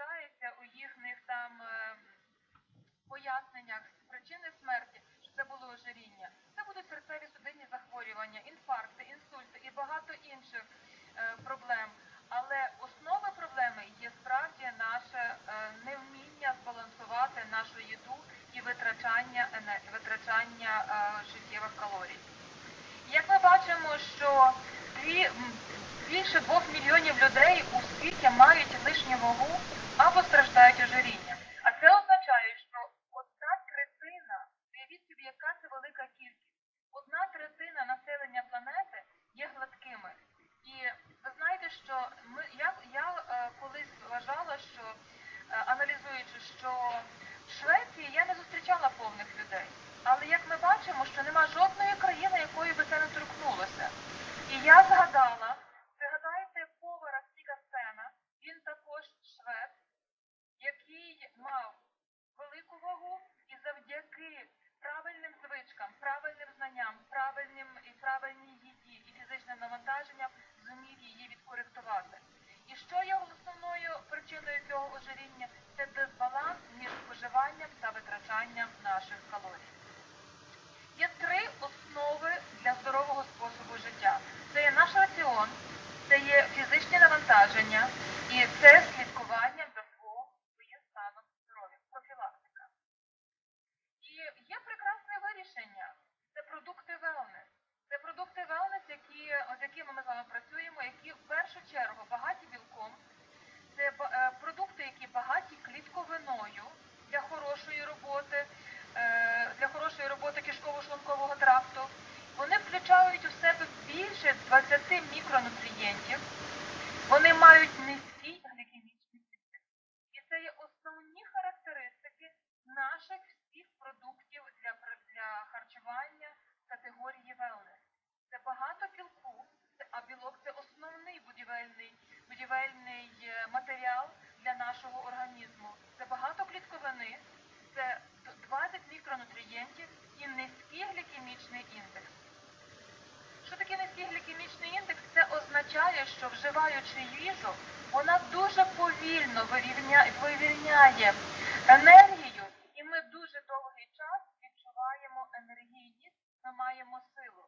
вважається у їхніх там е, поясненнях причини смерті, що це було ожиріння. Це будуть серцеві судинні захворювання, інфаркти, інсульти і багато інших е, проблем. Але основа проблеми є справді наше е, невміння збалансувати нашу їду і витрачання, витрачання життєвих калорій. Як ми бачимо, що дві, більше двох мільйонів людей у світі мають лишню вагу або страждають ожирінням. А це означає, що одна третина, уявіть собі, яка це велика кількість, одна третина населення планети є гладкими. І ви знаєте, що ми, я, я е, колись вважала, що е, аналізуючи, що в Швеції я не зустрічала повних людей. Але як ми бачимо, що нема жодної країни, якої би це не торкнулося. І я згадала, та наших калорій. Є три основи для здорового способу життя. Це є наш раціон, це є фізичні навантаження і це слідкування за своїм станом здоров'я, профілактика. І є прекрасне вирішення. Це продукти wellness. Це продукти wellness, які, з якими ми з вами працюємо, які в першу чергу багаті білком. Це е, продукти, які багаті клітковиною хорошої роботи, е, для хорошої роботи кишково-шлункового тракту. Вони включають у себе більше 20 мікронутрієнтів. Вони мають низький глікемічний індекс. І це є основні характеристики наших всіх продуктів для, пр- для харчування категорії wellness. Це багато білку, це- а білок це основний будівельний, будівельний е, матеріал для нашого організму. Це багато клітковини, це д- 20 мікронутрієнтів і низький глікемічний індекс. Що таке низький глікемічний індекс? Це означає, що вживаючи їжу, вона дуже повільно вивільняє енергію, і ми дуже довгий час відчуваємо енергійність, ми маємо силу.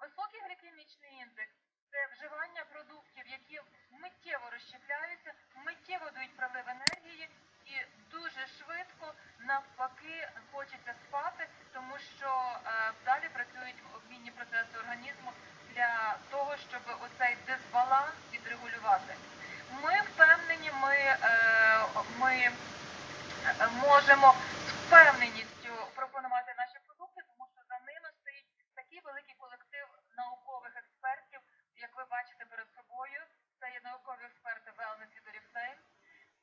Високий глікемічний індекс це вживання продуктів, які миттєво розщепляються, миттєво дають прилив енергії і дуже швидко навпаки хочеться спати, тому що е, далі працюють обмінні процеси організму для того, щоб оцей дисбаланс відрегулювати. Ми впевнені, ми, е, ми е, можемо з впевненістю пропонувати наші продукти, тому що за ними стоїть такий великий колектив наукових експертів, як ви бачите перед собою. Це є наукові експерти Wellness від Oriflame.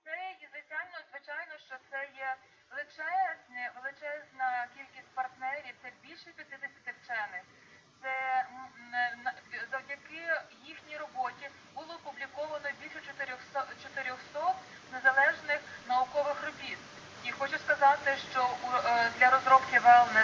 Це є, звичайно, звичайно, що це є величезне, величезна кількість партнерів, це більше 50 вчених. Це м, на- на- завдяки їхній роботі було опубліковано більше 400, 400 незалежних наукових робіт. І хочу сказати, що у- е, для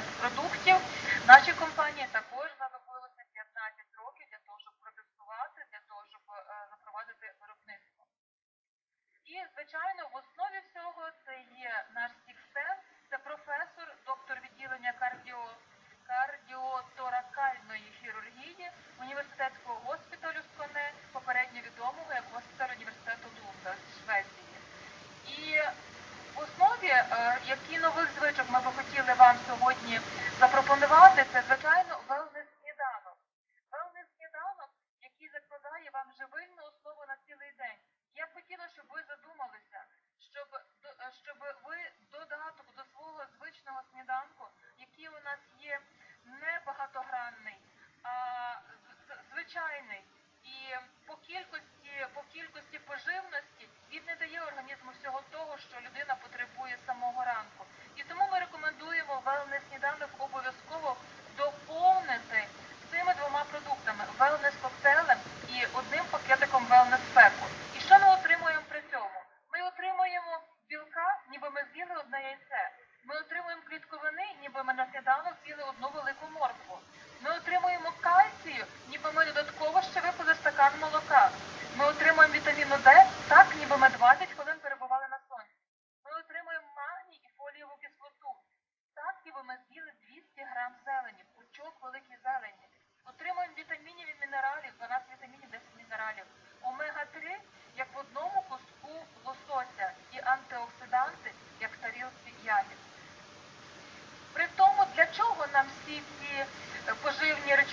fulfill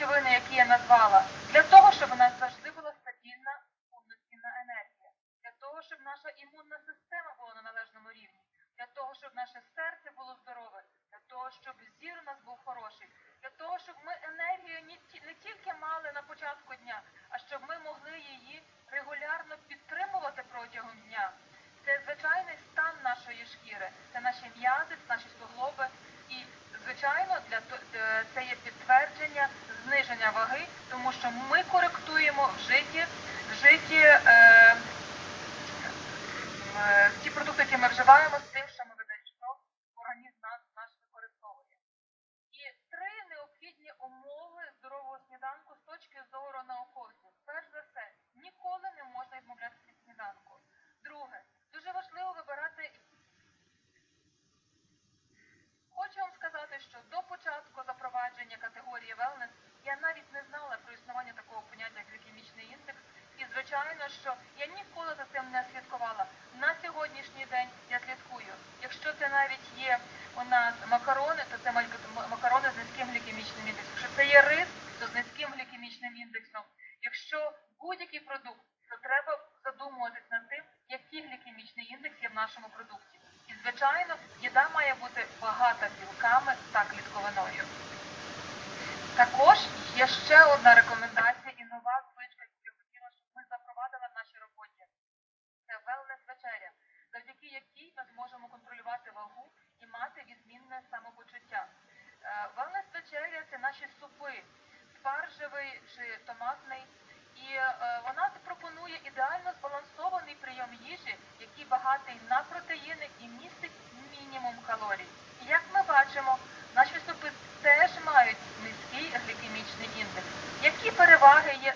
речовини, які я назвала. Якщо будь-який продукт, то треба задумуватись над тим, який глікемічний індекс є в нашому продукті. І, звичайно, їда має бути багата білками та клітковиною. Також є ще одна рекомендація і нова звичка, яку я хотіла, щоб ми запровадили в нашій роботі. Це wellness вечеря, завдяки якій ми зможемо контролювати вагу і мати відмінне самопочуття. Е, wellness вечеря це наші супи, спаржевий чи томатний. І е, вона пропонує ідеально збалансований прийом їжі, який багатий на протеїни і містить мінімум калорій. І як ми бачимо, наші супи теж мають низький глікемічний індекс. Які переваги є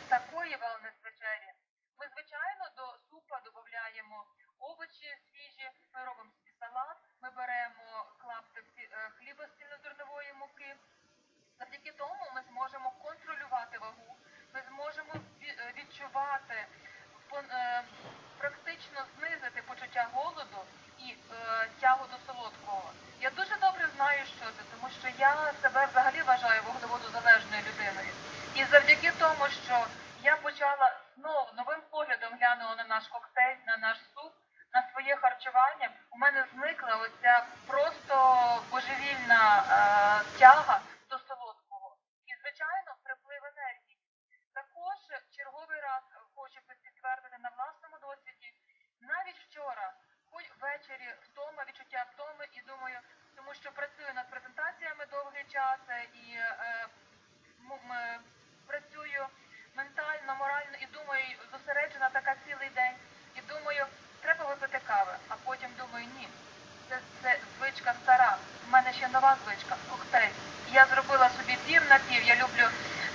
нова звичка коктейль. Я зробила собі пів на пів. Я люблю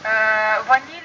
е, ваніль.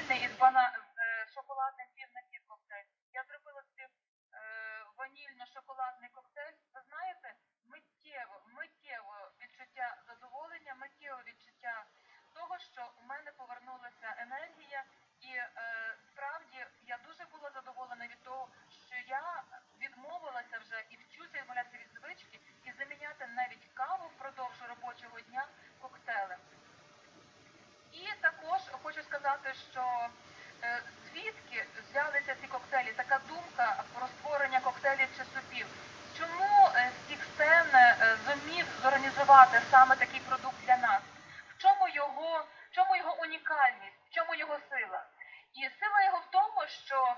вживати саме такий продукт для нас? В чому його, в чому його унікальність, в чому його сила? І сила його в тому, що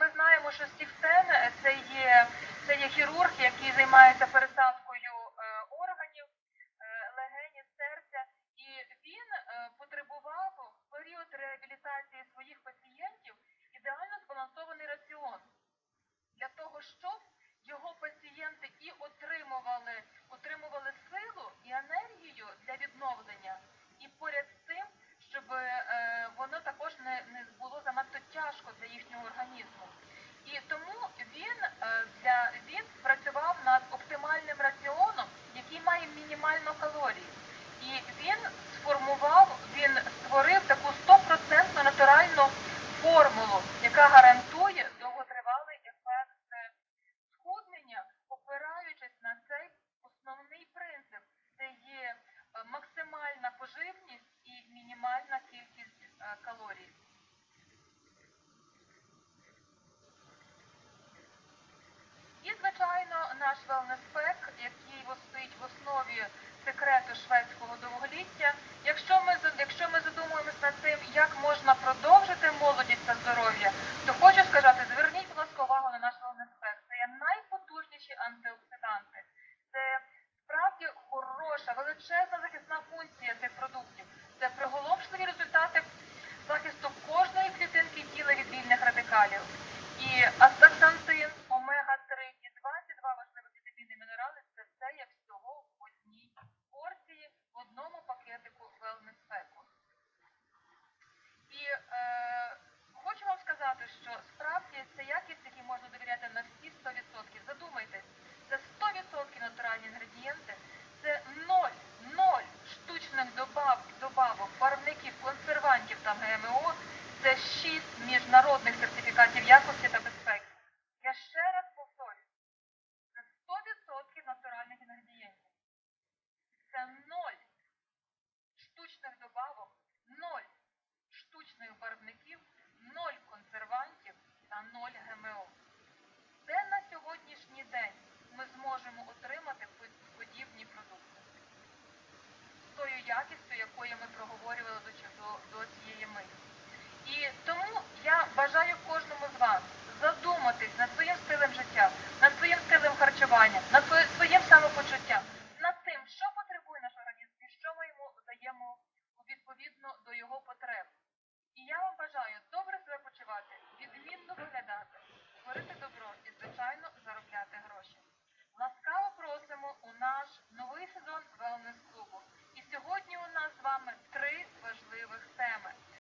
ми знаємо, що Стів Сен е, це є це є хірург, який займається пересадкою е, органів, е, легенів, серця, і він потребував в період реабілітації своїх пацієнтів ідеально збалансований раціон для того, щоб його пацієнти і отримували. тяжко для їхнього організму. І тому він е, для він працював над оптимальним раціоном, який має мінімально калорії. наш велнеспек, який стоїть в основі секрету шведського довголіття. Якщо ми якщо ми задумуємося над тим, як можна продовжити молодість та здоров'я, то хочу сказати, зверніть, будь ласка, увагу на наш велнеспек. Це є найпотужніші антиоксиданти. Це справді хороша, величезна якою ми проговорювали до, до, до цієї миті. І тому я бажаю кожному з вас задуматись над своїм стилем життя, над своїм стилем харчування,